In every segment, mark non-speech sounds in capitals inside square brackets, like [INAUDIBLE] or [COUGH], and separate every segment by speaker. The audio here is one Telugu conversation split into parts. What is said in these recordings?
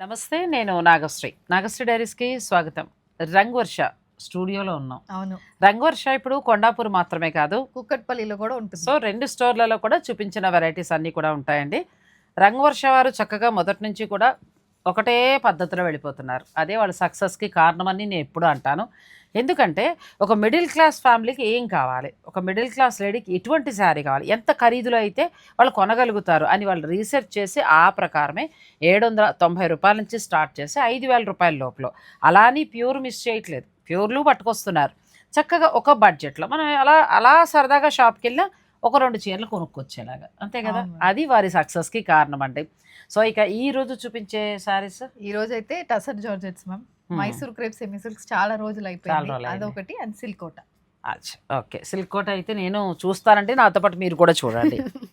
Speaker 1: నమస్తే నేను నాగశ్రీ. నాగశ్రీ డైరీస్కి స్వాగతం. రంగవర్ష స్టూడియోలో ఉన్నాం.
Speaker 2: అవును.
Speaker 1: రంగవర్ష ఇప్పుడు కొండాపూర్ మాత్రమే కాదు.
Speaker 2: కుక్కట్పల్లిలో కూడా ఉంటుంది.
Speaker 1: సో రెండు స్టోర్లలో కూడా చూపించిన వెరైటీస్ అన్నీ కూడా ఉంటాయండి. రంగవర్ష వారు చక్కగా మొదటి నుంచి కూడా ఒకటే పద్ధతిలో వెళ్ళిపోతున్నారు. అదే వాళ్ళ సక్సెస్కి కారణమని నేను ఎప్పుడు అంటాను. ఎందుకంటే ఒక మిడిల్ క్లాస్ ఫ్యామిలీకి ఏం కావాలి? ఒక మిడిల్ క్లాస్ లేడీకి ఎటువంటి శారీ కావాలి? ఎంత ఖరీదులో అయితే వాళ్ళు కొనగలుగుతారు అని వాళ్ళు రీసెర్చ్ చేసి ఆ ప్రకారమే ఏడు వందల తొంభై రూపాయల నుంచి స్టార్ట్ చేసి ఐదు వేల రూపాయల లోపల. అలా అని ప్యూర్ మిస్ చేయట్లేదు ప్యూర్లు పట్టుకొస్తున్నారు. చక్కగా ఒక బడ్జెట్లో మనం అలా అలా సరదాగా షాప్కి వెళ్ళినా ఒక రెండు చీరలు కొనుక్కొచ్చేలాగా. అంతే కదా. అది వారి సక్సెస్కి కారణం అండి సో ఇక ఈ రోజు చూపించే శారీస్
Speaker 2: ఈ రోజు అయితే tussar georgettes ma'am. Mysore crepe semi silks చాలా రోజులు అయిపోయింది
Speaker 1: అయింది.
Speaker 2: అదొకటి and silk Kota
Speaker 1: okay. Silk Kota అయితే నేను చూస్తానంటే నాతో పాటు మీరు కూడా చూడండి. [LAUGHS]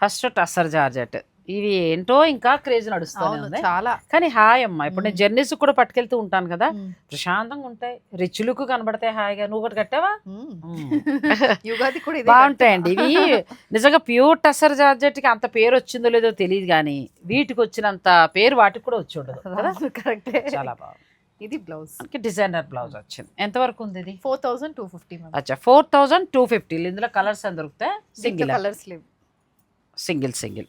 Speaker 1: First tussar georgette. ఇవి ఏంటో ఇంకా క్రేజ్ నడుస్తుంది
Speaker 2: అవును చాలా.
Speaker 1: కానీ హాయ్ అమ్మా ఇప్పుడు నేను. జర్నీస్ కూడా పట్టుకెళ్తూ ఉంటాను కదా. ప్రశాంతంగా ఉంటాయి. రిచ్ లుక్ కనబడతాయి హాయిగా నువ్వు ఒకటి కట్టావా.
Speaker 2: యుగాది కూడా ఇదే
Speaker 1: బాగుంటాయండి. ఇవి నిజంగా ప్యూర్ టసర్ జార్జెట్కి అంత పేరు వచ్చిందో లేదో తెలియదు కానీ వీటికి వచ్చినంత పేరు వాటికి కూడా వచ్చి ఉండదు కదా.
Speaker 2: కరెక్టే.
Speaker 1: చాలా బాగుంది.
Speaker 2: ఇది బ్లౌజ్.
Speaker 1: డిజైనర్ బ్లౌజ్ వచ్చింది. ఎంతవరకు ఉంది ఇది?
Speaker 2: ఫోర్ థౌసండ్ టూ ఫిఫ్టీ
Speaker 1: అచ్చా ఫోర్ థౌజండ్ టూ ఫిఫ్టీ. ఇందులో కలర్స్ అని దొరుకుతాయి? సింగిల్
Speaker 2: కలర్స్ లేవు.
Speaker 1: Single single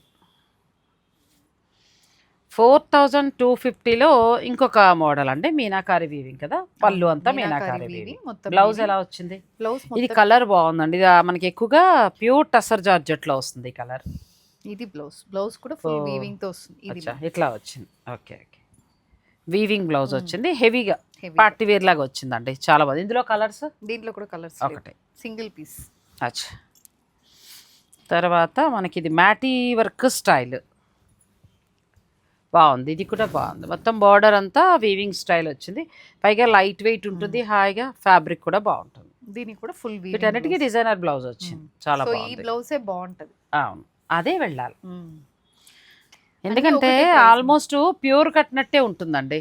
Speaker 1: four thousand two ఫిఫ్టీలో ఇంకొక మోడల్ అండి మీనాకారి వీవింగ్ కదా? పళ్ళు అంతా మీనాకారి వీవింగ్
Speaker 2: మొత్తం
Speaker 1: బ్లౌజ్ ఎలా వచ్చింది?
Speaker 2: బ్లౌజ్
Speaker 1: ఇది కలర్ బాగుందండి. ఇది మనకి ఎక్కువగా ప్యూర్ టసర్ జార్జెట్లో వస్తుంది ఈ కలర్
Speaker 2: ఇది బ్లౌజ్ బ్లౌజ్ కూడా ఫుల్. వీవింగ్తో వస్తుంది. ఇది
Speaker 1: అచ్చా ఇట్లా వచ్చింది. Okay okay weaving blouse
Speaker 2: hmm.
Speaker 1: వచ్చింది. హెవీగా. పార్టీ వేర్ లాగా వచ్చిందండి. చాలా బాగుంది. ఇందులో కలర్స్
Speaker 2: దీంట్లో కూడా కలర్స్
Speaker 1: ఒకటే.
Speaker 2: సింగిల్ పీస్
Speaker 1: అచ్చా. తర్వాత మనకి ఇది మ్యాటీ వర్క్ స్టైల్. బాగుంది. ఇది కూడా బాగుంది. మొత్తం బార్డర్ అంతా వీవింగ్ స్టైల్ వచ్చింది. పైగా లైట్ వెయిట్ ఉంటుంది. హాయిగా ఫ్యాబ్రిక్ కూడా బాగుంటుంది.
Speaker 2: దీనికి కూడా ఫుల్
Speaker 1: వీటన్నిటికీ డిజైనర్ బ్లౌజ్ వచ్చింది. చాలా
Speaker 2: సో ఈ
Speaker 1: బాగుంది.
Speaker 2: బ్లౌజే బాగుంటది.
Speaker 1: అవును. అదే వెళ్ళాలి. ఎందుకంటే. ఆల్మోస్ట్ ప్యూర్ కట్టినట్టే ఉంటుందండి.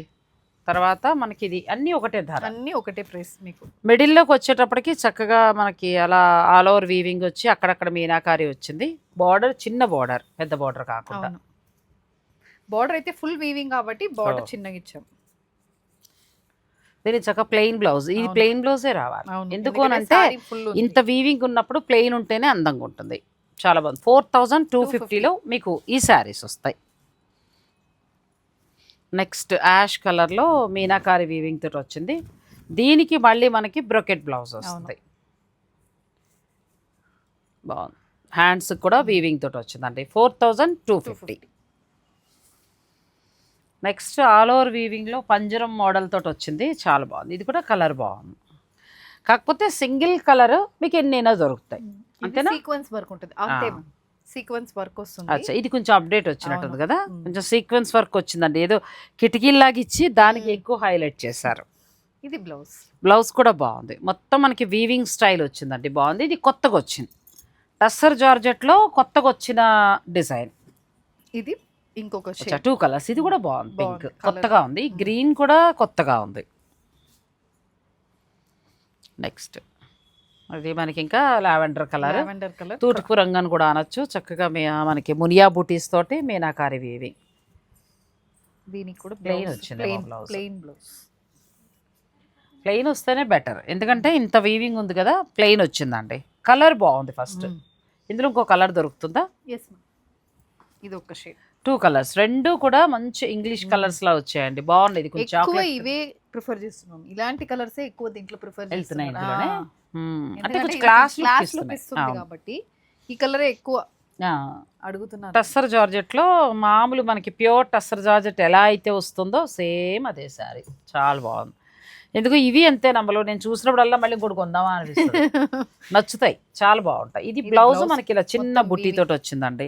Speaker 1: తర్వాత మనకి ఇది అన్నీ ఒకటే ధర.
Speaker 2: అన్ని ఒకటే ప్రైస్ మీకు.
Speaker 1: మిడిల్లోకి వచ్చేటప్పటికి చక్కగా మనకి అలా ఆల్ ఓవర్ వీవింగ్ వచ్చి అక్కడక్కడ మీనాకారి వచ్చింది. బార్డర్ చిన్న బార్డర్ పెద్ద బార్డర్ కాకుండా.
Speaker 2: బార్డర్ అయితే ఫుల్ వీవింగ్ కాబట్టి బార్డర్
Speaker 1: Oh.
Speaker 2: చిన్నగా ఇచ్చాం.
Speaker 1: దీని చక్క ప్లెయిన్ బ్లౌజ్ ఇది. ప్లెయిన్ బ్లౌజే రావాలి. ఎందుకు అంటే. ఇంత వీవింగ్ ఉన్నప్పుడు ప్లెయిన్ ఉంటేనే అందంగా ఉంటుంది. చాలా బాగుంది. ఫోర్ థౌజండ్ టూ
Speaker 2: 250
Speaker 1: ఫిఫ్టీలో మీకు ఈ శారీస్ వస్తాయి. నెక్స్ట్ యాష్ కలర్లో మీనాకారి వీవింగ్ తోటి వచ్చింది. దీనికి మళ్ళీ మనకి బ్రొకెట్ బ్లౌజ్ వస్తుంది. బాగుంది. హ్యాండ్స్ కూడా వీవింగ్ తోటి వచ్చిందండి. Four thousand two fifty
Speaker 2: 250.
Speaker 1: Next all over వీవింగ్లో పంజరం మోడల్ తోటి వచ్చింది. చాలా బాగుంది. ఇది కూడా కలర్ బాగుంది. కాకపోతే సింగిల్ కలర్ మీకు ఎన్నైనా దొరుకుతాయి. అంతేనా?
Speaker 2: సీక్వెన్స్ వర్క్ ఉంటుంది. సీక్వెన్స్ వర్క్ వస్తుంది.
Speaker 1: అచ్చా ఇది కొంచెం అప్డేట్ వచ్చినట్టుంది. కదా. కొంచెం సీక్వెన్స్ వర్క్ వచ్చిందండి. ఏదో కిటికీలాగా ఇచ్చి దానికి. ఎక్కువ హైలైట్ చేశారు.
Speaker 2: ఇది బ్లౌజ్.
Speaker 1: బ్లౌజ్ కూడా బాగుంది. మొత్తం మనకి వీవింగ్ స్టైల్ వచ్చిందండి. బాగుంది. ఇది కొత్తగా వచ్చింది. టస్సర్ జార్జెట్లో కొత్తగా వచ్చిన డిజైన్.
Speaker 2: ఇది ఇంకొక
Speaker 1: టూ కలర్స్. ఇది కూడా బాగుంది పింక్. కొత్తగా ఉంది. గ్రీన్ కూడా కొత్తగా ఉంది. నెక్స్ట్. అది మనకి ఇంకా లావెండర్ కలర్.
Speaker 2: Lavender colour.
Speaker 1: తూర్పు రంగు అని కూడా అనొచ్చు. చక్కగా మీ మనకి మునియా బూటీస్ తోటి మీనాకారి వీవింగ్
Speaker 2: దీనికి కూడా ప్లెయిన్
Speaker 1: వచ్చింది.
Speaker 2: ప్లెయిన్ బ్లౌజ్
Speaker 1: ప్లెయిన్ వస్తేనే బెటర్ ఎందుకంటే ఇంత వీవింగ్ ఉంది కదా ప్లెయిన్ వచ్చిందండి. కలర్ బాగుంది ఫస్ట్ ఇందులో ఇంకో కలర్ దొరుకుతుందా?
Speaker 2: ఎస్ ఇది ఒక షేడ్
Speaker 1: టూ కలర్స్. రెండు కూడా మంచి ఇంగ్లీష్. కలర్స్ లా వచ్చాయండి. బాగుంది. ఇది కొంచెం
Speaker 2: ఎక్కువ
Speaker 1: chocolate
Speaker 2: ఇవే ప్రిఫర్ చేస్తున్నాం. ఇలాంటి కలర్స్ ఎక్కువ దీంట్లో ప్రిఫర్
Speaker 1: వెళ్తున్నాయి ఇందులోనే? మ్మ్. అంటే కొంచెం క్లాస్ ఇస్తుంది
Speaker 2: ఇస్తుంది కాబట్టి ఈ కలరే ఎక్కువ అడుగుతున్నారు.
Speaker 1: టస్సర్ జార్జెట్లో మామూలు మనకి ప్యూర్ టస్సర్ జార్జెట్ ఎలా అయితే వస్తుందో సేమ్ అదే సారీ చాలా బాగుంది. ఎందుకు ఇవి అంతే నమ్మలో? నేను చూసినప్పుడల్లా మళ్ళీ ఇంకోటి కొందామా అనిపిస్తుంది. [LAUGHS] నచ్చుతాయి. చాలా బాగుంటాయి. ఇది
Speaker 2: ఇది
Speaker 1: బ్లౌజ్ మనకి ఇలా చిన్న
Speaker 2: మొత్తం
Speaker 1: బుట్టితోటి వచ్చిందండి.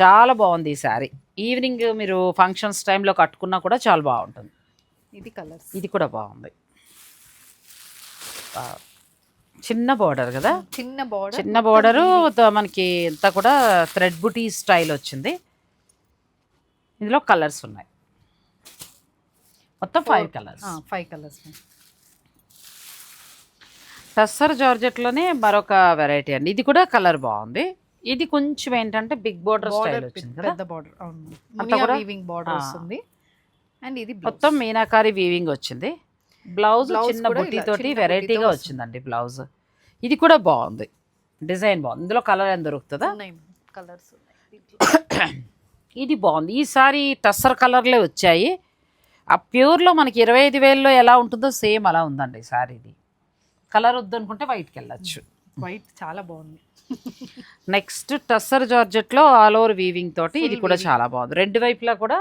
Speaker 1: చాలా బాగుంది ఈ శారీ. ఈవినింగ్ మీరు ఫంక్షన్స్ టైంలో కట్టుకున్నా కూడా చాలా బాగుంటుంది.
Speaker 2: ఇది కలర్స్
Speaker 1: ఇది కూడా బాగుంది. చిన్న బార్డర్ కదా?
Speaker 2: చిన్న బార్డర్
Speaker 1: చిన్న బార్డరు మనకి అంతా కూడా థ్రెడ్ బుటీ స్టైల్ వచ్చింది. ఇందులో కలర్స్ ఉన్నాయి. మొత్తం five colours
Speaker 2: five colours
Speaker 1: tussar జార్జెట్లోనే మరొక వెరైటీ అండి. ఇది కూడా కలర్ బాగుంది. ఇది కొంచెం ఏంటంటే బిగ్ బార్డర్ స్టైల్ వచ్చింది కదా?
Speaker 2: పెద్ద బార్డర్ అవును.
Speaker 1: అంతా కూడా?
Speaker 2: వీవింగ్ బార్డర్
Speaker 1: ఆ.
Speaker 2: వస్తుంది. అండ్ ఇది
Speaker 1: మొత్తం మీనాకారి వీవింగ్ వచ్చింది. బ్లౌజ్ చిన్న
Speaker 2: కూడా ఇలా
Speaker 1: బుట్టి తోటి
Speaker 2: చిన్న
Speaker 1: వెరైటీగా వచ్చిందండి బ్లౌజ్ ఇది కూడా బాగుంది. డిజైన్ బాగుంది. ఇందులో కలర్ ఏం దొరుకుతుందా?
Speaker 2: కలర్స్ [COUGHS]
Speaker 1: ఇది బాగుంది. ఈసారి టస్సర్ కలర్లే వచ్చాయి. ఆ ప్యూర్లో మనకి ఇరవై ఐదు వేలలో ఎలా ఉంటుందో సేమ్ అలా ఉందండి సారీ ఇది కలర్ వద్దనుకుంటే వైట్కి వెళ్ళచ్చు.
Speaker 2: వైట్ చాలా బాగుంది.
Speaker 1: నెక్స్ట్ టస్సర్ జార్జెట్లో ఆల్ ఓవర్ వీవింగ్ తోటి ఇది కూడా. చాలా బాగుంది. రెండు వైపులా కూడా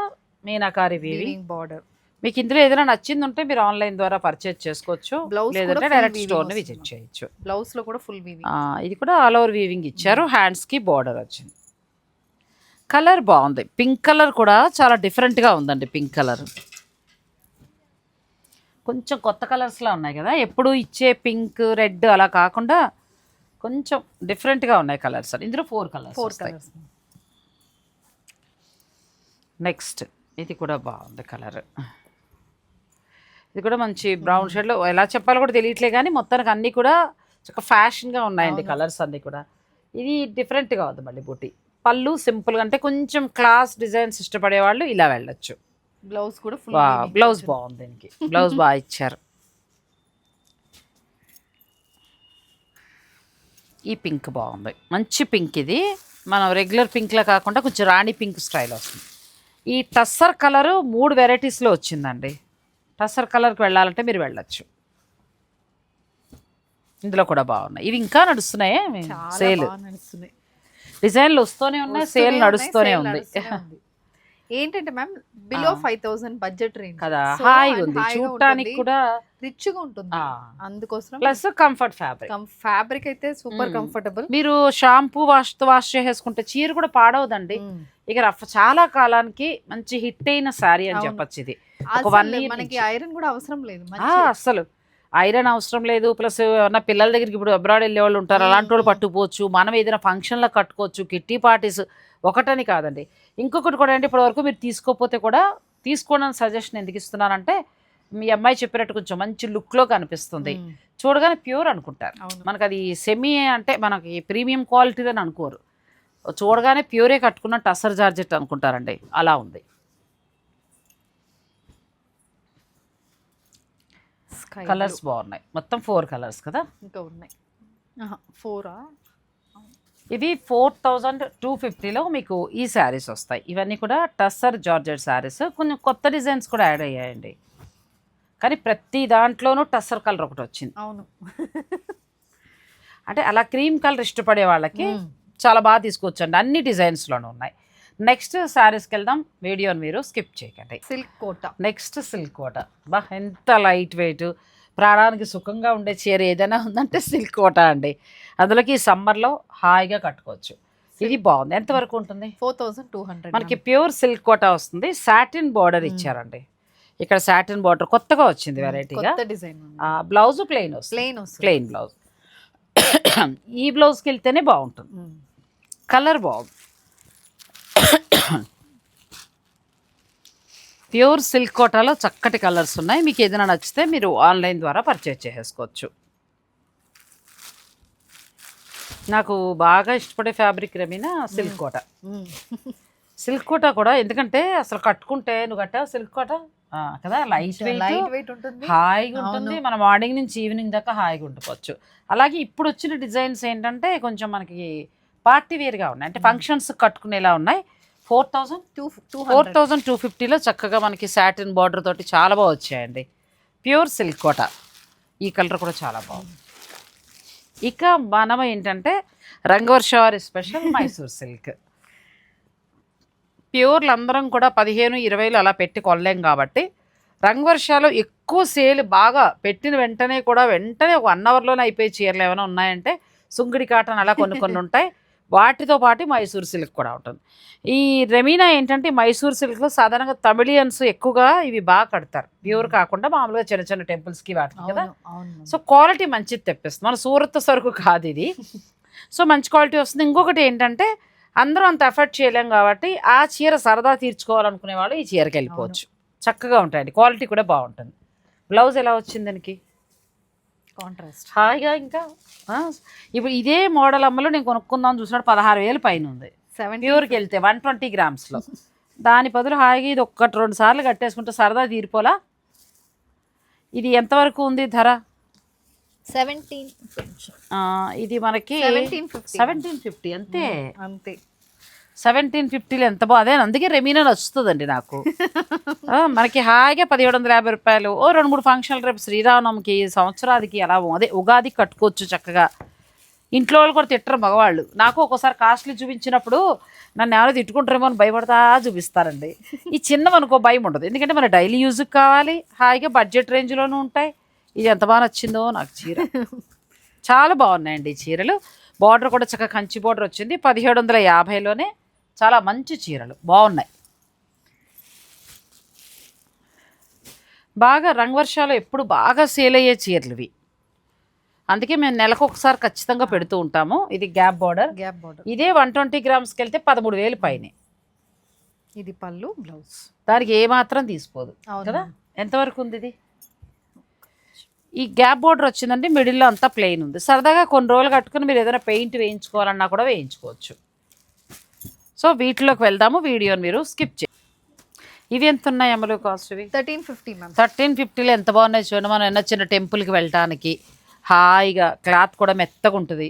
Speaker 1: మీనాకారి వీవింగ్
Speaker 2: బార్డర్
Speaker 1: మీకు ఇందులో ఏదైనా నచ్చింది ఉంటే మీరు ఆన్లైన్ ద్వారా పర్చేజ్ చేసుకోవచ్చు. లేదంటే డైరెక్ట్ స్టోర్ని
Speaker 2: వస్తుంది.
Speaker 1: విజిట్ చేయొచ్చు.
Speaker 2: బ్లౌజ్లో కూడా ఫుల్ వీవింగ్
Speaker 1: ఇది కూడా ఆల్ ఓవర్ వీవింగ్ ఇచ్చారు. హ్యాండ్స్కి బార్డర్ వచ్చింది. కలర్ బాగుంది. పింక్ కలర్ కూడా చాలా డిఫరెంట్గా ఉందండి పింక్ కలర్ కొంచెం కొత్త కలర్స్లా ఉన్నాయి కదా. ఎప్పుడు ఇచ్చే పింక్ రెడ్ అలా కాకుండా కొంచెం డిఫరెంట్గా ఉన్నాయి కలర్స్ ఇందులో four colours
Speaker 2: four colours.
Speaker 1: Next ఇది కూడా బాగుంది కలర్. ఇది కూడా మంచి బ్రౌన్ షేడ్లో. ఎలా చెప్పాలో కూడా తెలియట్లే కానీ మొత్తానికి అన్నీ కూడా ఒక ఫ్యాషన్గా ఉన్నాయండి. కలర్స్ అన్నీ కూడా. ఇది డిఫరెంట్గా ఉంది మళ్ళీ బుట్టి పళ్ళు సింపుల్గా అంటే కొంచెం క్లాస్ డిజైన్స్ ఇష్టపడే వాళ్ళు ఇలా వెళ్ళొచ్చు.
Speaker 2: బ్లౌజ్ కూడా ఫుల్
Speaker 1: బ్లౌజ్ బాగుంది దీనికి. బ్లౌజ్ బాగా [LAUGHS] ఇచ్చారు. ఈ పింక్ బాగుంది. మంచి పింక్ ఇది. మనం రెగ్యులర్ పింక్లా కాకుండా కొంచెం రాణి పింక్ స్టైల్ వస్తుంది. ఈ టస్సర్ కలరు మూడు వెరైటీస్లో వచ్చిందండి. టస్సర్ కలర్కి వెళ్ళాలంటే మీరు వెళ్ళొచ్చు. ఇందులో కూడా బాగున్నాయి. ఇవి ఇంకా నడుస్తున్నాయే? సేల్. డిజైన్లు వస్తూనే ఉన్నాయి సేల్ నడుస్తూనే ఉంది.
Speaker 2: ఏంటంటే ma'am below. Five thousand budget range
Speaker 1: కదా హాయిగా ఉంది. చూడటానికి కూడా
Speaker 2: రిచ్గా ఉంటుంది. అందుకోసం
Speaker 1: ప్లస్ కంఫర్ట్ ఫ్యాబ్రిక్
Speaker 2: ఫ్యాబ్రిక్ అయితే సూపర్. కంఫర్టబుల్
Speaker 1: మీరు షాంపూ వాష్ వాష్ చేసేసుకుంటే చీర కూడా పాడవదండి. ఇక రఫ్ చాలా కాలానికి మంచి హిట్ అయిన శారీ అని. చెప్పొచ్చు ఇది
Speaker 2: మనకి. ఐరన్ కూడా అవసరం లేదు.
Speaker 1: అస్సలు ఐరన్ అవసరం లేదు. ప్లస్ నా పిల్లల దగ్గరికి ఇప్పుడు అబ్రాడ్ వెళ్ళే వాళ్ళు ఉంటారు అలాంటి వాళ్ళు పట్టుకోవచ్చు మనం ఏదైనా ఫంక్షన్లో కట్టుకోవచ్చు. కిట్టి పార్టీస్ ఒకటని కాదండి. ఇంకొకటి కూడా అంటే ఇప్పటి వరకు మీరు తీసుకోకపోతే కూడా తీసుకోవడం సజెషన్ ఎందుకు ఇస్తున్నానంటే మీ అమ్మాయి చెప్పినట్టు కొంచెం మంచి లుక్లో కనిపిస్తుంది. చూడగానే ప్యూర్ అనుకుంటారు. మనకు అది సెమీ అంటే మనకి ప్రీమియం క్వాలిటీ అని అనుకోరు. చూడగానే ప్యూరే కట్టుకున్న టసర్ జార్జెట్ అనుకుంటారండి. అలా ఉంది. కలర్స్. బాగున్నాయి. మొత్తం ఫోర్ కలర్స్ కదా?
Speaker 2: ఇంకా ఉన్నాయి. ఫోరా?
Speaker 1: ఇవి ఫోర్ థౌజండ్ టూ ఫిఫ్టీలో మీకు ఈ శారీస్ వస్తాయి. ఇవన్నీ కూడా టస్సర్ జార్జెట్ శారీస్. కొన్ని కొత్త డిజైన్స్ కూడా యాడ్ అయ్యాయండి. కానీ ప్రతి దాంట్లోనూ టస్సర్ కలర్ ఒకటి వచ్చింది.
Speaker 2: అవును.
Speaker 1: అంటే అలా క్రీమ్ కలర్ ఇష్టపడే వాళ్ళకి. చాలా బాగా తీసుకోవచ్చండి అన్ని డిజైన్స్లోనూ ఉన్నాయి. నెక్స్ట్ శారీస్కి వెళ్దాం. వీడియోని మీరు స్కిప్ చేయకండి.
Speaker 2: Silk Kota.
Speaker 1: Next silk Kota. బా ఎంత లైట్ వెయిట్. ప్రాణానికి సుఖంగా ఉండే చీర ఏదైనా ఉందంటే సిల్క్ కోట అండి. అందులోకి ఈ సమ్మర్లో హాయిగా కట్టుకోవచ్చు. ఇది బాగుంది. ఎంతవరకు ఉంటుంది?
Speaker 2: ఫోర్ థౌసండ్ టూ హండ్రెడ్
Speaker 1: మనకి ప్యూర్ సిల్క్ కోట వస్తుంది. సాటిన్ బార్డర్ ఇచ్చారండి. ఇక్కడ సాటిన్ బార్డర్ కొత్తగా వచ్చింది వెరైటీగా
Speaker 2: కొత్త design
Speaker 1: blouse plain
Speaker 2: plain
Speaker 1: plain blouse. ఈ బ్లౌజ్కి వెళ్తేనే బాగుంటుంది.
Speaker 2: మ్మ్.
Speaker 1: కలర్ బాగుంది. ప్యూర్ సిల్క్ కోటాలో చక్కటి కలర్స్ ఉన్నాయి. మీకు ఏదైనా నచ్చితే మీరు ఆన్లైన్ ద్వారా పర్చేజ్ చేసేసుకోవచ్చు. నాకు బాగా ఇష్టపడే ఫ్యాబ్రిక్ రమీనా సిల్క్ కోట. సిల్క్ కోట కూడా ఎందుకంటే అసలు కట్టుకుంటే నువ్వు కట్టావు సిల్క్ కోట? కదా? లైట్
Speaker 2: లైట్
Speaker 1: వెయిట్
Speaker 2: వెయిట్ ఉంటుంది.
Speaker 1: హాయిగా ఉంటుంది. మన మార్నింగ్ నుంచి ఈవినింగ్ దాకా హాయిగా ఉండిపోవచ్చు. అలాగే ఇప్పుడు వచ్చిన డిజైన్స్ ఏంటంటే కొంచెం మనకి పార్టీ వేర్గా ఉన్నాయి. అంటే ఫంక్షన్స్ కట్టుకునేలా ఉన్నాయి. Four thousand
Speaker 2: two two
Speaker 1: four thousand two ఫిఫ్టీలో చక్కగా మనకి సాటిన్ బార్డర్ తోటి చాలా బాగా వచ్చాయండి. Pure silk Kota. ఈ కలర్ కూడా చాలా బాగుంది. ఇక మనం ఏంటంటే రంగవర్షవారి స్పెషల్ మైసూర్ సిల్క్. ప్యూర్లు అందరం కూడా పదిహేను ఇరవైలు అలా పెట్టి కొనలేం కాబట్టి రంగవర్షాలు ఎక్కువ సేల్ బాగా పెట్టిన వెంటనే కూడా వెంటనే ఒక వన్ అవర్లోనే అయిపోయే చీరలు ఏమైనా ఉన్నాయంటే సుంగిడి కాటన్ అలా కొన్ని కొన్ని ఉంటాయి. వాటితో పాటు మైసూర్ సిల్క్ కూడా ఉంటుంది. ఈ రెమీనా ఏంటంటే మైసూర్ సిల్క్లో సాధారణంగా తమిళియన్స్ ఎక్కువగా ఇవి బాగా కడతారు. ప్యూర్ కాకుండా మామూలుగా చిన్న చిన్న టెంపుల్స్కి వాటికి కదా. సో క్వాలిటీ మంచిది తెప్పిస్తుంది. మన సూరత్ సరుకు కాదు ఇది. [LAUGHS] సో మంచి క్వాలిటీ వస్తుంది. ఇంకొకటి ఏంటంటే అందరూ అంత ఎఫర్ట్ చేయలేం కాబట్టి ఆ చీర సరదా తీర్చుకోవాలనుకునే వాళ్ళు ఈ చీరకి వెళ్ళిపోవచ్చు. చక్కగా ఉంటాయండి. క్వాలిటీ కూడా బాగుంటుంది. బ్లౌజ్ ఎలా వచ్చింది దానికి?
Speaker 2: కాంట్రాస్ట్.
Speaker 1: హాయిగా ఇంకా ఇప్పుడు ఇదే మోడల్ అమ్మలో నేను కొనుక్కుందాం చూసినప్పుడు పదహారు వేలు పైన ఉంది.
Speaker 2: సెవెంటీ
Speaker 1: ప్యూర్కి వెళ్తే వన్ ట్వంటీ గ్రామ్స్లో. దాని బదులు హాయిగా ఇది ఒక్కటి రెండు సార్లు కట్టేసుకుంటే సరదా తీరిపోలా? ఇది ఎంతవరకు ఉంది ధర?
Speaker 2: సెవెంటీన్
Speaker 1: ఇది మనకి
Speaker 2: సెవెంటీన్ ఫిఫ్టీ
Speaker 1: అంతే.
Speaker 2: అంతే.
Speaker 1: సెవెంటీన్ ఫిఫ్టీలో ఎంత బాగా అదే అందుకే రెమీనా నచ్చుతుందండి నాకు. మనకి హాయిగా పదిహేడు వందల యాభై రూపాయలు. ఓ రెండు మూడు ఫంక్షన్లు రేపు శ్రీరామనవమికి సంవత్సరాదికి అలా అదే ఉగాది కట్టుకోవచ్చు చక్కగా. ఇంట్లో వాళ్ళు కూడా తిట్టరు మగవాళ్ళు. నాకు ఒక్కోసారి కాస్ట్లీ చూపించినప్పుడు నన్ను ఎవరో తిట్టుకుంటారేమో అని భయపడతా చూపిస్తారండి. ఈ చిన్నవనుకో భయం ఉండదు. ఎందుకంటే మన డైలీ యూజ్కి కావాలి. హాయిగా బడ్జెట్ రేంజ్లోనూ ఉంటాయి. ఇది ఎంత బాగా నచ్చిందో నాకు చీర. చాలా బాగున్నాయండి ఈ చీరలు. బార్డర్ కూడా చక్కగా కంచి బార్డర్ వచ్చింది. పదిహేడు వందల యాభైలోనే చాలా మంచి చీరలు. బాగున్నాయి. బాగా రంగవర్షాలు ఎప్పుడు బాగా సేల్ అయ్యే చీరలు ఇవి. అందుకే మేము నెలకు ఒకసారి ఖచ్చితంగా పెడుతూ ఉంటాము. ఇది గ్యాప్ బార్డర్.
Speaker 2: Gap border.
Speaker 1: ఇదే వన్ ట్వంటీ గ్రామ్స్కి వెళ్తే పదమూడు వేలు పైనే.
Speaker 2: ఇది పళ్ళు బ్లౌజ్.
Speaker 1: దానికి ఏమాత్రం
Speaker 2: అవును.
Speaker 1: కదా? ఎంతవరకు ఉంది ఇది? ఈ గ్యాప్ బోర్డర్ వచ్చిందంటే మిడిల్లో అంతా ప్లెయిన్ ఉంది. సరదాగా కొన్ని రోజులు కట్టుకుని మీరు ఏదైనా పెయింట్ వేయించుకోవాలన్నా కూడా వేయించుకోవచ్చు. సో వీటిలోకి వెళ్దాము. వీడియోని మీరు స్కిప్ చే ఇవి ఎంత ఉన్నాయి అమలు కాస్ట్ ఇవి?
Speaker 2: థర్టీన్ ఫిఫ్టీ మ్యామ్
Speaker 1: థర్టీన్ ఫిఫ్టీలో ఎంత బాగున్నాయి చూడండి. మనం ఏదైనా చిన్న టెంపుల్కి వెళ్ళటానికి హాయిగా క్లాత్ కూడా మెత్తగా ఉంటుంది.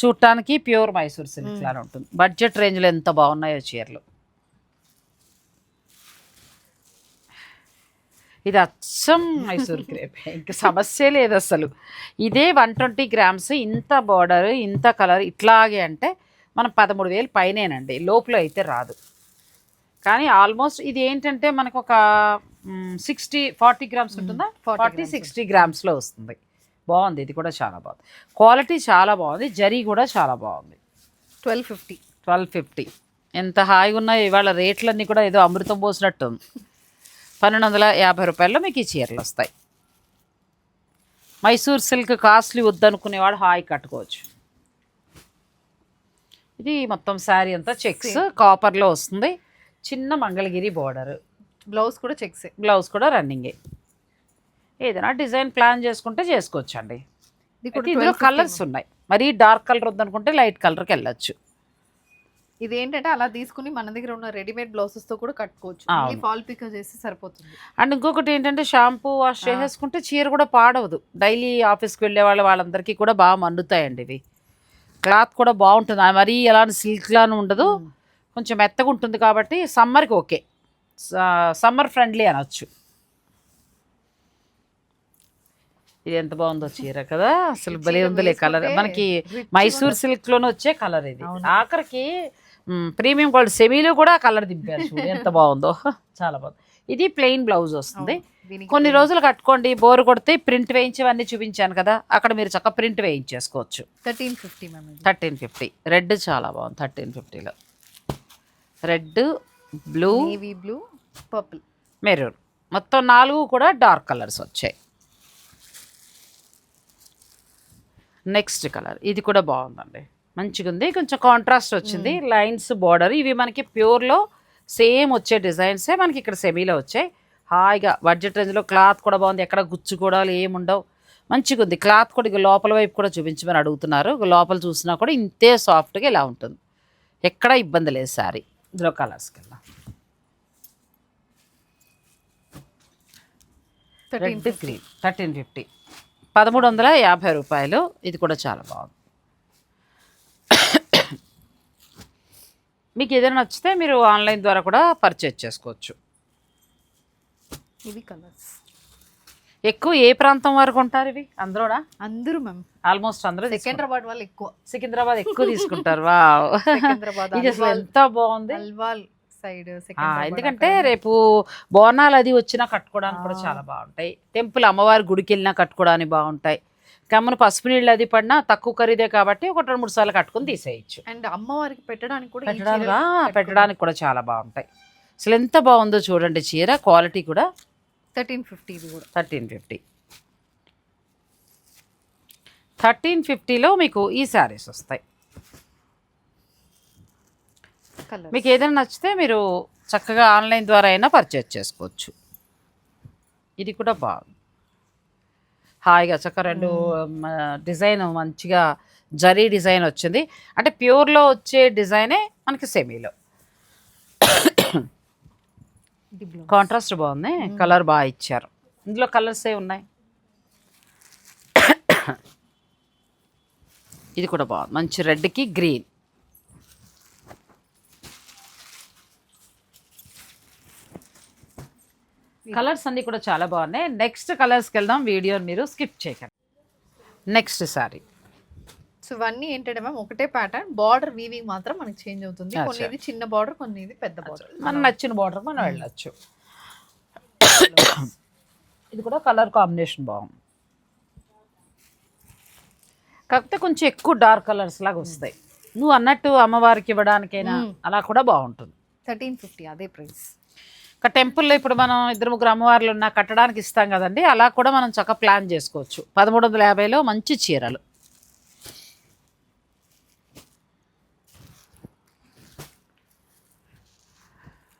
Speaker 1: చూడటానికి ప్యూర్ మైసూర్ సిల్క్ లాగా ఉంటుంది. బడ్జెట్ రేంజ్లో ఎంత బాగున్నాయో చీరలు. ఇది అచ్చం మైసూర్ క్రేప్. ఇంకా సమస్య లేదు అసలు. ఇదే వన్ ట్వంటీ గ్రామ్స్ ఇంత బార్డర్ ఇంత కలర్ ఇట్లాగే అంటే మనం పదమూడు వేలు పైనేనండి. లోపల అయితే రాదు. కానీ ఆల్మోస్ట్ ఇది ఏంటంటే మనకు ఒక సిక్స్టీ ఫార్టీ గ్రామ్స్ ఉంటుందా?
Speaker 2: 40
Speaker 1: ఫార్టీ సిక్స్టీ గ్రామ్స్లో వస్తుంది. బాగుంది. ఇది కూడా చాలా బాగుంది. క్వాలిటీ చాలా బాగుంది. జరీ కూడా చాలా బాగుంది.
Speaker 2: Twelve fifty.
Speaker 1: Twelve fifty. ఎంత హాయిగా ఉన్నాయో ఇవాళ రేట్లన్నీ కూడా ఏదో అమృతం పోసినట్టు ఉంది. పన్నెండు వందల యాభై రూపాయల్లో మీకు ఈ చీరలు వస్తాయి. మైసూర్ సిల్క్ కాస్ట్లీ వద్దనుకునేవాడు హాయి కట్టుకోవచ్చు. ఇది మొత్తం శారీ అంతా చెక్స్ కాపర్లో వస్తుంది. చిన్న మంగళగిరి బోర్డర్
Speaker 2: బ్లౌజ్ కూడా చెక్సే.
Speaker 1: బ్లౌజ్ కూడా రన్నింగే ఏదైనా డిజైన్ ప్లాన్ చేసుకుంటే చేసుకోవచ్చు అండి ఇందులో
Speaker 2: 1250
Speaker 1: కలర్స్ ఉన్నాయి. మరీ డార్క్ కలర్ వద్దనుకుంటే లైట్ కలర్కి వెళ్ళచ్చు.
Speaker 2: ఇది ఏంటంటే అలా తీసుకుని మన దగ్గర ఉన్న రెడీమేడ్ బ్లౌజెస్తో కూడా కట్టుకోవచ్చు. ఫాల్ పిక్ చేసి సరిపోతుంది.
Speaker 1: అండ్ ఇంకొకటి ఏంటంటే షాంపూ వాష్ చేసేసుకుంటే చీర కూడా పాడవదు. డైలీ ఆఫీస్కి వెళ్ళే వాళ్ళ వాళ్ళందరికీ కూడా బాగా మండుతాయండి ఇవి. క్లాత్ కూడా బాగుంటుంది. మరీ ఎలాంటి సిల్క్ లాను ఉండదు. కొంచెం మెత్తగా ఉంటుంది కాబట్టి సమ్మర్కి ఓకే. సమ్మర్ ఫ్రెండ్లీ అనొచ్చు. ఇది ఎంత బాగుందో చీర కదా. అసలు భలే ఉందిలే కలర్. మనకి మైసూర్ సిల్క్లోనే వచ్చే కలర్ ఇది. ఆఖరికి ప్రీమియం క్వాలిటీ సెమీలో కూడా కలర్ దింపారు ఎంత బాగుందో. [LAUGHS] చాలా బాగుంది. ఇది ప్లెయిన్ బ్లౌజ్ వస్తుంది. కొన్ని రోజులు కట్టుకోండి బోర్ కొడితే ప్రింట్ వేయించేవన్నీ చూపించాను కదా అక్కడ మీరు చక్క print వేయించేసుకోవచ్చు.
Speaker 2: Thirteen fifty
Speaker 1: thirteen fifty. Red చాలా బాగుంది థర్టీన్ ఫిఫ్టీలో. Red blue
Speaker 2: navy blue purple
Speaker 1: maroon మొత్తం నాలుగు కూడా డార్క్ కలర్స్ వచ్చాయి. నెక్స్ట్ కలర్ ఇది కూడా బాగుందండి. మంచిగా ఉంది కొంచెం కాంట్రాస్ట్ వచ్చింది. లైన్స్ బార్డర్ ఇవి మనకి ప్యూర్లో సేమ్ వచ్చే డిజైన్సే మనకి ఇక్కడ సెమీలో వచ్చాయి. హాయిగా బడ్జెట్ రేంజ్లో క్లాత్ కూడా బాగుంది. ఎక్కడ గుచ్చుకోవడాలు ఏముండవు మంచిగా ఉంది. క్లాత్ కూడా ఇక లోపల వైపు కూడా చూపించమని అడుగుతున్నారు. లోపల చూసినా కూడా ఇంతే సాఫ్ట్గా ఇలా ఉంటుంది. ఎక్కడ ఇబ్బంది లేదు సారీ ఇందులో కలర్స్కి వెళ్దాం.
Speaker 2: Thirteen
Speaker 1: red green thirteen fifty. పదమూడు వందల యాభై రూపాయలు. ఇది కూడా చాలా బాగుంది. మీకు ఏదైనా నచ్చితే మీరు ఆన్లైన్ ద్వారా కూడా పర్చేజ్ చేసుకోవచ్చు.
Speaker 2: ఇవి కలర్స్.
Speaker 1: ఎక్కువ ఏ ప్రాంతం వరకు ఉంటారు ఇవి? అందరూనా
Speaker 2: అందరూ మ్యామ్.
Speaker 1: ఆల్మోస్ట్ అందరూ.
Speaker 2: సికింద్రాబాద్ వాళ్ళు ఎక్కువ.
Speaker 1: సికింద్రాబాద్ ఎక్కువ తీసుకుంటారు. [LAUGHS] వావ్.
Speaker 2: సికింద్రాబాద్
Speaker 1: ఇది అసలు
Speaker 2: అల్వాల్.
Speaker 1: ఎంత బాగుంది?
Speaker 2: అల్వాల్ సైడ్
Speaker 1: ఎందుకంటే రేపు బోనాలు అది వచ్చినా కట్టుకోవడానికి కూడా చాలా బాగుంటాయి. టెంపుల్ అమ్మవారి గుడికి వెళ్ళినా కట్టుకోవడానికి బాగుంటాయి. కమ్మను పసుపు నీళ్ళు అది పడినా తక్కువ ఖరీదే కాబట్టి ఒక రెండు మూడు సార్లు కట్టుకుని తీసేయచ్చు.
Speaker 2: అండ్ అమ్మవారికి పెట్టడానికి కూడా
Speaker 1: పెట్టడానికి. పెట్టడానికి కూడా చాలా బాగుంటాయి. అసలు ఎంత బాగుందో చూడండి చీర క్వాలిటీ కూడా
Speaker 2: థర్టీన్ ఫిఫ్టీ ఇది కూడా.
Speaker 1: Thirteen fifty. థర్టీన్ ఫిఫ్టీలో మీకు ఈ శారీస్ వస్తాయి. మీకు ఏదైనా నచ్చితే మీరు చక్కగా ఆన్లైన్ ద్వారా అయినా పర్చేజ్ చేసుకోవచ్చు. ఇది కూడా బాగుంది. హాయిగా చక్క రెండు డిజైన్ మంచిగా జరీ డిజైన్ వచ్చింది. అంటే ప్యూర్లో వచ్చే డిజైనే మనకి సెమీలో. కాంట్రాస్ట్ బాగుంది కలర్ బాగా ఇచ్చారు. ఇందులో కలర్స్ ఏ ఉన్నాయి? ఇది కూడా బాగుంది మంచి రెడ్కి గ్రీన్. కలర్స్ అన్నీ కూడా చాలా బాగున్నాయి. నెక్స్ట్ కలర్స్కి వెళ్దాం. వీడియోని మీరు స్కిప్ చేయకండి. నెక్స్ట్ సారీ
Speaker 2: సో ఇవన్నీ ఏంటంటే మ్యామ్ ఒకటే ప్యాటర్న్ బార్డర్ వీవింగ్ మాత్రం మనకి చేంజ్ అవుతుంది. కొన్ని ఇది చిన్న బార్డర్ కొన్ని ఇది పెద్ద బార్డర్
Speaker 1: మనం నచ్చిన బార్డర్ మనం వెళ్ళొచ్చు. ఇది కూడా కలర్ కాంబినేషన్ బాగుంది. కాకపోతే కొంచెం ఎక్కువ డార్క్ కలర్స్ లాగా వస్తాయి. నువ్వు అన్నట్టు అమ్మవారికి ఇవ్వడానికైనా. అలా కూడా బాగుంటుంది.
Speaker 2: థర్టీన్ ఫిఫ్టీ అదే ప్రైస్
Speaker 1: ఒక టెంపుల్లో ఇప్పుడు మనం ఇద్దరు ముగ్గురు అమ్మవార్లు ఉన్న కట్టడానికి ఇస్తాం కదండి అలా కూడా మనం చక్కగా ప్లాన్ చేసుకోవచ్చు. పదమూడు వందల యాభైలో మంచి చీరలు.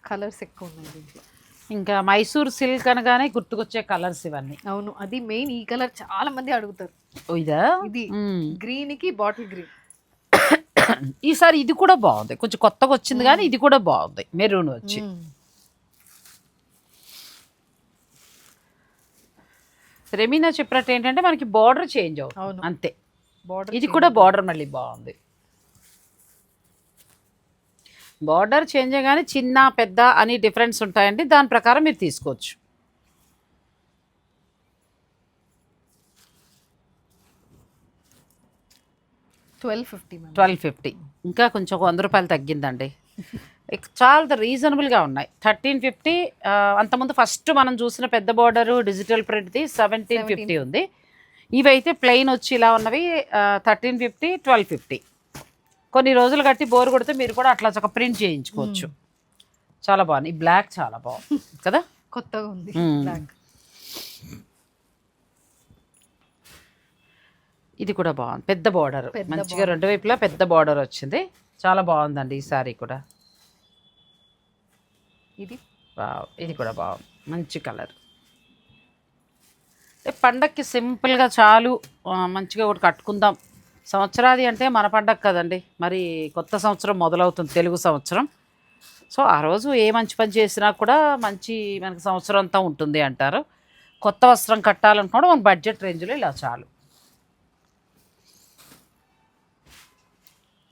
Speaker 2: కలర్స్ ఎక్కువ ఉన్నాయి దీంట్లో.
Speaker 1: ఇంకా మైసూర్ సిల్క్ అనగానే గుర్తుకొచ్చే కలర్స్ ఇవన్నీ.
Speaker 2: అవును అది మెయిన్ ఈ కలర్ చాలా మంది అడుగుతారు.
Speaker 1: ఓ, ఇదా.
Speaker 2: గ్రీన్కి బాటిల్ గ్రీన్. [COUGHS]
Speaker 1: ఈసారి ఇది కూడా బాగుంది. కొంచెం కొత్తగా వచ్చింది కానీ ఇది కూడా బాగుంది. మెరూన్ వచ్చి. రెమీనా చెప్పినట్టు ఏంటంటే మనకి బార్డర్ చేంజ్ అవుతుంది.
Speaker 2: అవును.
Speaker 1: అంతే.
Speaker 2: బార్డర్
Speaker 1: ఇది కూడా బార్డర్ మళ్ళీ బాగుంది. బార్డర్ చేంజ్ కానీ చిన్న పెద్ద అని డిఫరెన్స్ ఉంటాయండి. దాని ప్రకారం మీరు తీసుకోవచ్చు.
Speaker 2: ట్వెల్వ్ ఫిఫ్టీ
Speaker 1: ట్వెల్వ్ ఫిఫ్టీ ఇంకా కొంచెం వంద రూపాయలు తగ్గిందండి. చాలా రీజనబుల్గా ఉన్నాయి. థర్టీన్ ఫిఫ్టీ అంతకుముందు ఫస్ట్ మనం చూసిన పెద్ద బార్డర్ డిజిటల్ ప్రింట్ది సెవెంటీన్ ఫిఫ్టీ ఉంది. ఇవైతే ప్లెయిన్ వచ్చి ఇలా ఉన్నవి థర్టీన్ ఫిఫ్టీ ట్వెల్వ్ ఫిఫ్టీ కొన్ని రోజులు కట్టి బోర్ కొడితే మీరు కూడా అట్లా ఒక ప్రింట్ చేయించుకోవచ్చు. చాలా బాగుంది. ఈ బ్లాక్ చాలా బాగుంది [LAUGHS] కదా?
Speaker 2: కొత్తగా ఉంది. బ్లాక్
Speaker 1: ఇది కూడా బాగుంది. పెద్ద బార్డర్ మంచిగా రెండు వైపులా పెద్ద బార్డర్ వచ్చింది. చాలా బాగుందండి ఈ సారీ కూడా.
Speaker 2: ఇది.
Speaker 1: ఇది కూడా బాగుంది మంచి కలర్. పండక్కి సింపుల్గా చాలు మంచిగా ఒకటి కట్టుకుందాం. సంవత్సరాది అంటే మన పండగ కదండి. మరి కొత్త సంవత్సరం మొదలవుతుంది తెలుగు సంవత్సరం. సో ఆ రోజు ఏ మంచి పని చేసినా కూడా మంచి మనకి సంవత్సరం అంతా ఉంటుంది అంటారు. కొత్త వస్త్రం కట్టాలనుకోవడం మన బడ్జెట్ రేంజ్లో ఇలా చాలు.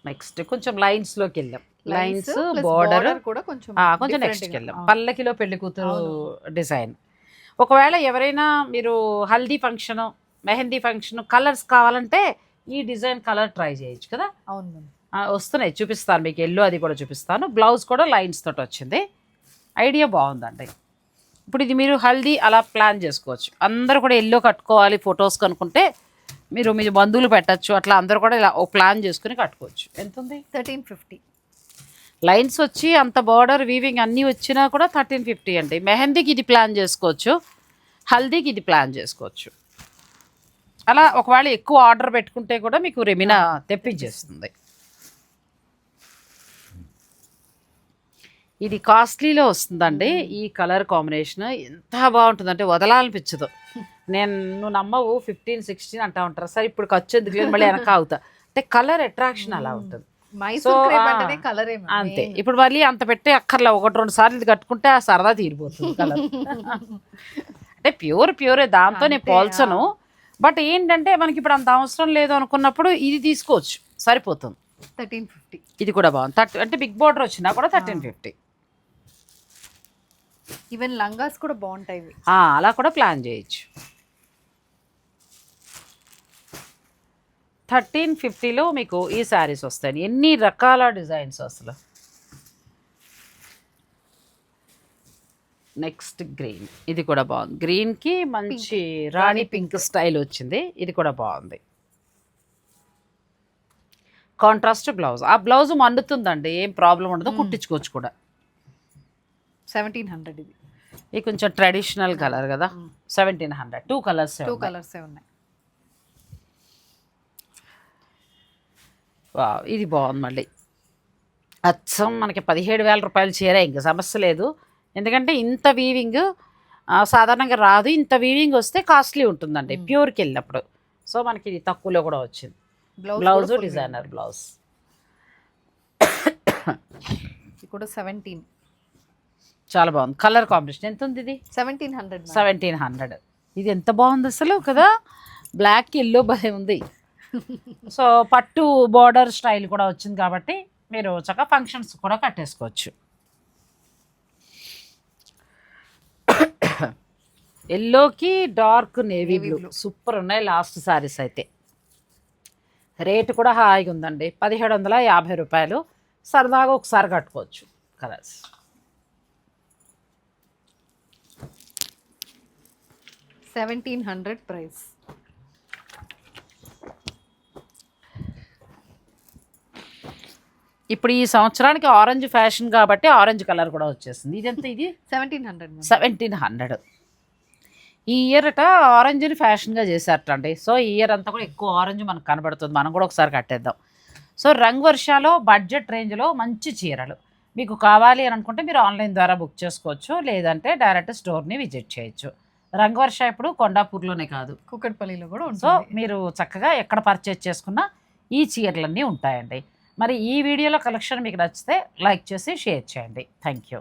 Speaker 1: నెక్స్ట్ కొంచెం లైన్స్లోకి వెళ్ళాం లైన్స్ బార్డర్
Speaker 2: కూడా కొంచెం different
Speaker 1: నెక్స్ట్కి
Speaker 2: అవును.
Speaker 1: పల్లకిలో పెళ్ళి కూతురు డిజైన్ ఒకవేళ ఎవరైనా మీరు haldi function mehndi function colours కావాలంటే ఈ డిజైన్ కలర్ ట్రై చేయొచ్చు కదా?
Speaker 2: అవును
Speaker 1: వస్తున్నాయి చూపిస్తాను మీకు. ఎల్లో అది కూడా చూపిస్తాను. బ్లౌజ్ కూడా లైన్స్ తోటి వచ్చింది. ఐడియా బాగుందండి. ఇప్పుడు ఇది మీరు హల్దీ అలా ప్లాన్ చేసుకోవచ్చు. అందరూ కూడా ఎల్లో కట్టుకోవాలి ఫొటోస్ కనుక్కుంటే మీరు మీ బంధువులు పెట్టచ్చు అట్లా అందరూ కూడా ఇలా ఓ ప్లాన్ చేసుకుని కట్టుకోవచ్చు. ఎంత ఉంది
Speaker 2: థర్టీన్ ఫిఫ్టీ.
Speaker 1: లైన్స్ వచ్చి అంత బార్డర్ వీవింగ్ అన్నీ వచ్చినా కూడా థర్టీన్ ఫిఫ్టీ అండి. మెహందీకి ఇది ప్లాన్ చేసుకోవచ్చు హల్దీకి ఇది ప్లాన్ చేసుకోవచ్చు. అలా ఒకవేళ ఎక్కువ ఆర్డర్ పెట్టుకుంటే కూడా మీకు రెమినా తెప్పించేస్తుంది. ఇది కాస్ట్లీలో వస్తుందండి. ఈ కలర్ కాంబినేషన్ ఎంత బాగుంటుందంటే వదలాలనిపించదు. [LAUGHS] నేను నువ్వు నమ్మవు ఫిఫ్టీన్ సిక్స్టీన్ అంటా ఉంటారు. సరే ఇప్పుడు ఖర్చు ఎందుకు లేదు మళ్ళీ వెనక అవుతా అంటే కలర్ అట్రాక్షన్ అలా ఉంటుంది. అంతే. ఇప్పుడు మళ్ళీ అంత పెట్టే అక్కర్లే. ఒకటి రెండు సార్లు ఇది కట్టుకుంటే ఆ సరదా తీరిపోతుంది కలర్. [LAUGHS] అంటే ప్యూర్ ప్యూరే. దాంతో నేను పోల్చను. బట్ ఏంటంటే మనకి ఇప్పుడు అంత అవసరం లేదు అనుకున్నప్పుడు ఇది తీసుకోవచ్చు. సరిపోతుంది.
Speaker 2: Thirteen fifty.
Speaker 1: ఇది కూడా బాగుంది. థర్టీ అంటే బిగ్ బార్డర్ వచ్చినా కూడా థర్టీన్ ఫిఫ్టీ.
Speaker 2: ఈవెన్ లంగాస్ కూడా బాగుంటాయి.
Speaker 1: అలా కూడా ప్లాన్ చేయొచ్చు. థర్టీన్ ఫిఫ్టీలో మీకు ఈ శారీస్ వస్తాయి. ఎన్ని రకాల డిజైన్స్ అసలు? నెక్స్ట్ గ్రీన్ ఇది కూడా బాగుంది. గ్రీన్కి మంచి రాణి పింక్ స్టైల్ వచ్చింది. ఇది కూడా బాగుంది. కాంట్రాస్ట్ బ్లౌజ్ ఆ బ్లౌజ్ మండుతుందండి. ఏం ప్రాబ్లం ఉండదు. కుట్టించుకోవచ్చు కూడా.
Speaker 2: సెవెంటీన్ హండ్రెడ్ ఇది.
Speaker 1: ఇది కొంచెం ట్రెడిషనల్ కలర్ కదా. Seventeen hundred. Two colours
Speaker 2: two colours ఉన్నాయి.
Speaker 1: ఇది బాగుంది మళ్ళీ. అచ్చం మనకి పదిహేడు వేల రూపాయలు చీర ఇంకా సమస్య లేదు. ఎందుకంటే ఇంత వీవింగ్ సాధారణంగా రాదు. ఇంత వీవింగ్ వస్తే కాస్ట్లీ ఉంటుందండి ప్యూర్కి వెళ్ళినప్పుడు. సో మనకి ఇది తక్కువలో కూడా వచ్చింది.
Speaker 2: బ్లౌజ్
Speaker 1: డిజైనర్ బ్లౌజ్
Speaker 2: కూడా సెవెంటీన్
Speaker 1: చాలా బాగుంది. కలర్ కాంబినేషన్ ఎంత ఉంది ఇది
Speaker 2: సెవెంటీన్ హండ్రెడ్
Speaker 1: సెవెంటీన్ హండ్రెడ్ ఇది ఎంత బాగుంది అసలు కదా? బ్లాక్ ఎల్లో భలే ఉంది. [LAUGHS] సో పట్టు బార్డర్ స్టైల్ కూడా వచ్చింది కాబట్టి మీరు చక్కగా ఫంక్షన్స్ కూడా కట్టేసుకోవచ్చు. ఎల్లోకి డార్క్ నేవీ బ్లూ. సూపర్ ఉన్నాయి లాస్ట్ సారీస్ అయితే. రేటు కూడా హాయిగా ఉందండి. పదిహేడు వందల యాభై రూపాయలు. సరదాగా ఒకసారి కట్టుకోవచ్చు. Colours
Speaker 2: seventeen hundred price.
Speaker 1: ఇప్పుడు ఈ సంవత్సరానికి ఆరెంజ్ ఫ్యాషన్ కాబట్టి ఆరెంజ్ కలర్ కూడా వచ్చేసింది. ఇదెంత ఇది?
Speaker 2: Seventeen hundred
Speaker 1: seventeen hundred. ఈ ఇయర్ అట ఆరెంజ్ని ఫ్యాషన్గా చేశారట అండి సో ఈ ఇయర్ అంతా కూడా ఎక్కువ ఆరెంజ్ మనకు కనబడుతుంది. మనం కూడా ఒకసారి కట్టేద్దాం. సో రంగ్ వర్షాలో బడ్జెట్ రేంజ్లో మంచి చీరలు. మీకు కావాలి అని అనుకుంటే మీరు ఆన్లైన్ ద్వారా బుక్ చేసుకోవచ్చు. లేదంటే డైరెక్ట్ స్టోర్ని విజిట్ చేయొచ్చు. రంగ్ వర్ష ఇప్పుడు కొండాపూర్లోనే కాదు.
Speaker 2: కుక్కట్పల్లిలో కూడా
Speaker 1: సో మీరు చక్కగా ఎక్కడ పర్చేజ్ చేసుకున్నా ఈ చీరలన్నీ ఉంటాయండి. మరి ఈ వీడియోలో కలెక్షన్ మీకు నచ్చితే లైక్ చేసి షేర్ చేయండి. Thank you